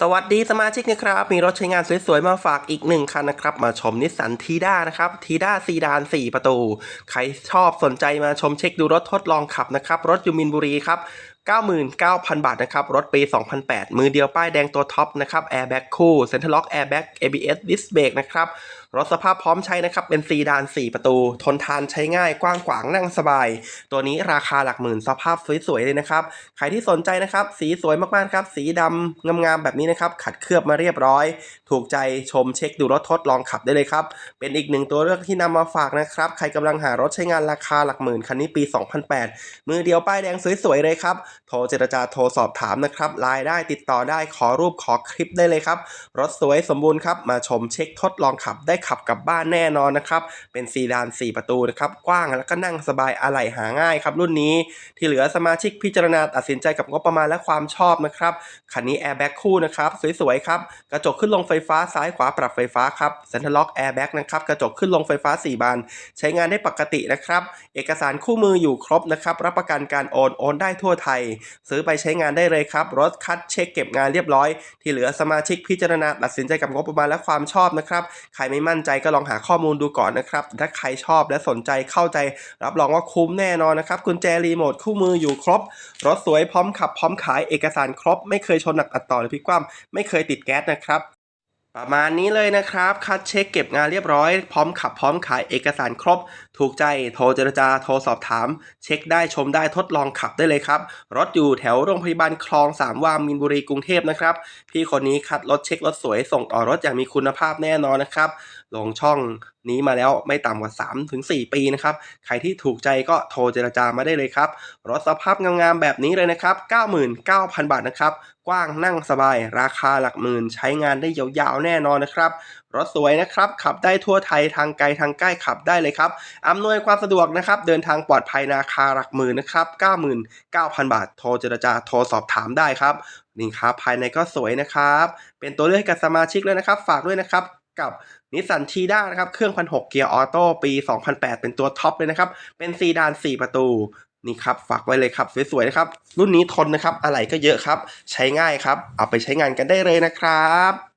สวัสดีสมาชิกนะครับ มีรถใช้งานสวยๆ มาฝากอีกหนึ่งคันนะครับ มาชมนิสสันทีด้านะครับทีด้าซีดาน 4 ประตู ใครชอบสนใจมาชมเช็คดูรถทดลองขับนะครับ รถยูมินบุรีครับ 99,000 บาทนะครับรถปี 2008 มือเดียวป้ายแดงตัวท็อปนะครับแอร์แบ็กคู่เซ็นทรัลล็อกแอร์แบ็ก ABS ดิสเบรกนะครับรถสภาพพร้อมใช้นะครับเป็นซีดาน 4 ประตู ทนทานใช้ง่ายกว้างขวางนั่งสบาย ตัวนี้ราคาหลักหมื่นสภาพสวยๆเลยนะครับ ใครที่สนใจนะครับสีสวยมากๆครับ สีดำงามๆแบบนี้นะครับขัดเคลือบมาเรียบร้อย ถูกใจชมเช็คดูรถทดลองขับได้เลยครับ เป็นอีกหนึ่งตัวเลือกที่นำมาฝากนะครับ ใครกำลังหารถใช้งานราคาหลักหมื่นคันนี้ปี 2008 มือเดียวป้ายแดงสวยๆเลยครับโทรเจรจาโทรสอบถามนะครับไลน์ได้ติดต่อได้ขอรูปขอคลิปได้เลยครับ รถสวยสมบูรณ์ครับ มาชมเช็คทดลองขับได้ขับกลับบ้านแน่นอนนะครับ เป็นซีดาน 4 ประตูนะครับ กว้างแล้วก็นั่งสบายอะไหล่หาง่ายครับรุ่นนี้ที่เหลือสมาชิกพิจารณาตัดสินใจกับงบประมาณและความชอบนะครับคันนี้แอร์แบ็กคู่นะครับสวยๆครับกระจกขึ้นลงไฟฟ้าซ้ายขวาปรับไฟฟ้าครับเซ็นทรัลล็อกแอร์แบ็กนะครับกระจกขึ้นลงไฟฟ้า 4 บาน ใช้งานได้ปกตินะครับ เอกสารคู่มืออยู่ครบนะครับ รับประกันการโอนโอนได้ทั่วไทยซื้อไปใช้งานได้เลยครับรถคัดเช็คเก็บงานเรียบร้อย ที่เหลือสมาชิกพิจารณาตัดสินใจกับงบประมาณและความชอบนะครับใครไม่มั่นใจก็ลองหาข้อมูลดูก่อนนะครับถ้าใครชอบและสนใจเข้าใจ รับรองว่าคุ้มแน่นอนนะครับกุญแจรีโมทคู่มืออยู่ครบ รถสวยพร้อมขับพร้อมขายเอกสารครบ ไม่เคยชนหนักอัดต่อหรือพลิกคว่ำไม่เคยติดแก๊สนะครับ ประมาณนี้เลยนะครับ คัดเช็คเก็บงานเรียบร้อย พร้อมขับพร้อมขายเอกสารครบ ถูกใจโทรเจรจาโทรสอบถาม เช็คได้ชมได้ทดลองขับได้เลยครับ รถอยู่แถวโรงพยาบาลคลองสามวามินบุรีกรุงเทพนะครับ พี่คนนี้คัดรถเช็ครถสวยส่งต่อรถอย่างมีคุณภาพแน่นอนนะครับลงช่องนี้มาแล้วไม่ต่ำกว่า 3-4 ปีนะครับ ใครที่ถูกใจก็โทรเจรจามาได้เลยครับ รถสภาพงามๆแบบนี้เลยนะครับ 99,000 บาทนะครับ กว้างนั่งสบาย ราคาหลักหมื่นใช้งานได้ยาวๆแน่นอนนะครับ รถสวยนะครับ ขับได้ทั่วไทยทางไกลทางใกล้ขับได้เลยครับ อำนวยความสะดวกนะครับ เดินทางปลอดภัยราคาหลักหมื่นนะครับ 99,000 บาท โทรเจรจาโทรสอบถามได้ครับนี่ครับภายในก็สวยนะครับ เป็นตัวเลือกให้กับสมาชิกเลยนะครับ ฝากด้วยนะครับ กับนิสสันทีด้านะครับ เครื่องพันหกเกียร์ออโต้ปี 2008 เป็นตัวท็อปเลยนะครับ เป็นซีดาน 4 ประตูนี่ครับฝากไว้เลยครับ สวยๆนะครับ รุ่นนี้ทนนะครับ อะไรก็เยอะครับ ใช้ง่ายครับ เอาไปใช้งานกันได้เลยนะครับ